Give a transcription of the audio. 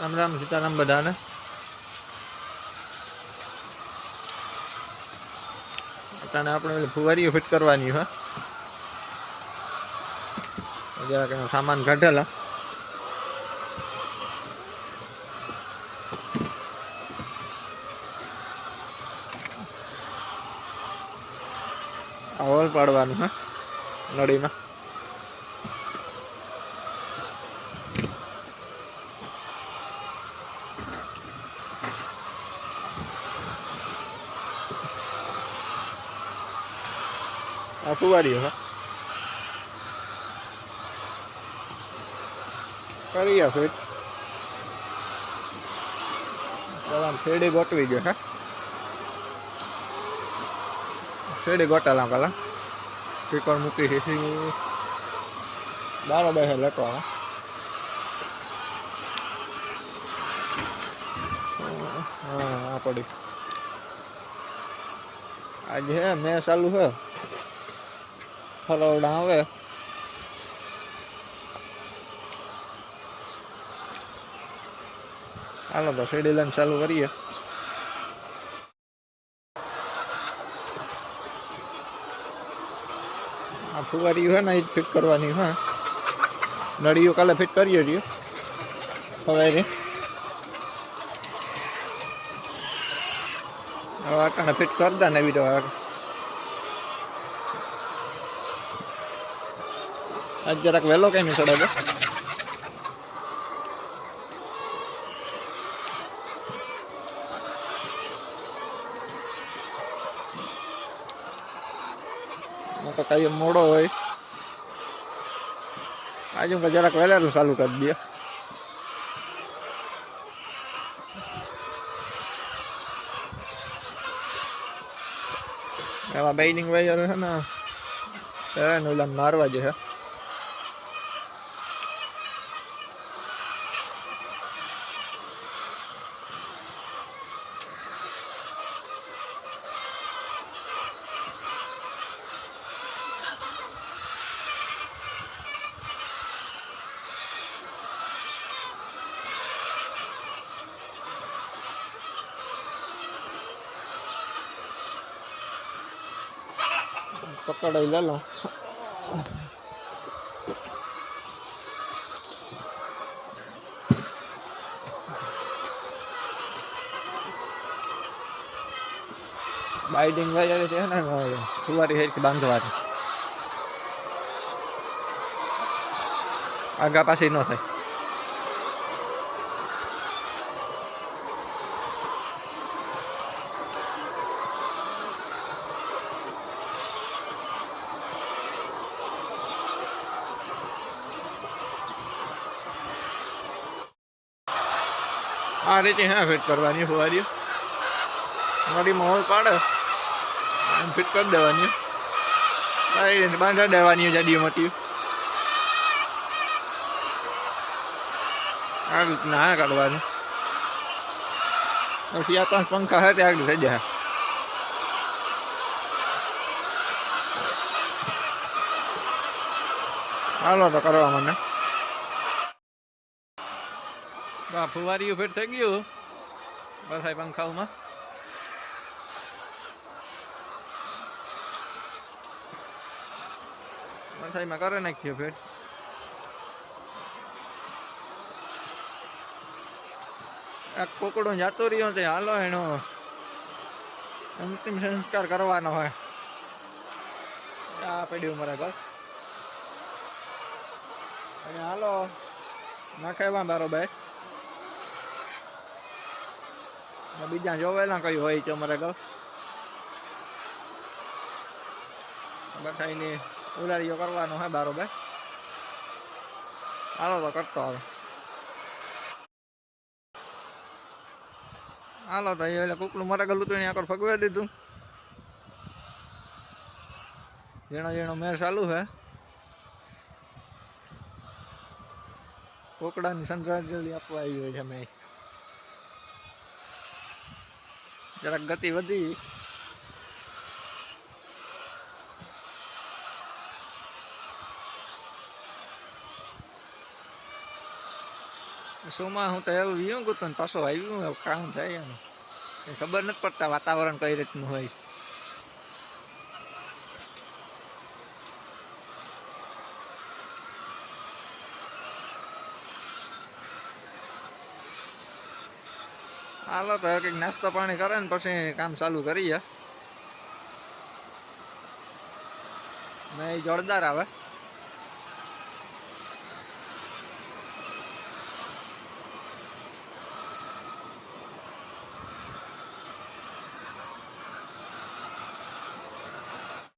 રામ રામ, સીતારામ બધાને. અત્યારે આપણે ફુવારીઓ ફિટ કરવાની હા જરાક એનો સામાન કાઢેલા હોલ પાડવાનું હા નળીમાં. આ ફુવારીઓ હા. કરીએ ફિટ પેલા શેરડી ગોઠવી ગયો હા. શેરડી ગોટાલા પેલા. સ્પીકર મૂકી સીસી બારો બેસે લટવાનો. હા, આ પડી. આજે મેં ચાલુ હે. ફરવડા આવે. હાલો તો શેડી લઈને ચાલુ કરીએ. આ ફુવારી છે ને, એ જ ફિટ કરવાની, હા. નળીઓ કાલે ફિટ કરીએ છીએ. હવે હવે અટાણે ફિટ કરતા ને એવી તો આજ જરાક વહેલો કઈ ચડે છે તો કઈ મોડો હોય. આજે હું જરાક વહેલાનું ચાલુ કરી દઈએ. એમાં બેનિંગ વાયર છે ને એને ઓલા મારવા છે પકડાઈ લે બાઇડિંગ આવે છે ને ફુવારી હેર બાંધવાની. આગા પાછી ન થાય. આ રીતે હા ફિટ કરવાની ફુવારીઓ મારી મોલ પાડે. એમ ફિટ કરી દેવાની. આ રીતે બાંધા દેવાની જાડીઓ મોટી આ રીતના હા કાઢવાની. પછી આ પાંચ પંખા હે, ત્યાં આગળ થઈ જાય. હાલો તો કરવા મને. બા ફુવારીઓ ફિટ થઈ ગયું. બસ પંખાઓમાં મસાઈમાં કરે નાખ્યો ભેટ. આ કોકડો જાતો રહ્યો છે, હાલો એનો અંતિમ સંસ્કાર કરવાનો હોય. આ પડ્યું મારા ઘર અને હાલો, નાખે બારો બરોબર ને બીજા જોવેલા કઈ હોય છે અમારે ઘર બધાની ઉલારીઓ કરવાનો હે બરોબર હાલો તો કરતો હવે હાલો તો એટલે કુકલું મારા ગલું તો આગળ ફગવે દીધું ઝીણો ઝીણો મેર ચાલુ છે કોકડાની શ્રદ્ધાંજલિ આપવા આવી હોય છે અમે જરાક ગતિ વધી. શોમાં હું તો એવું વ્યું ને પાછો આવ્યું કામ થાય એમ. ખબર નથી પડતા વાતાવરણ કઈ રીતનું હોય. હાલો તો કંઈક નાસ્તો પાણી કરે ને પછી કામ ચાલુ કરીએ. નહીં જોરદાર આવે.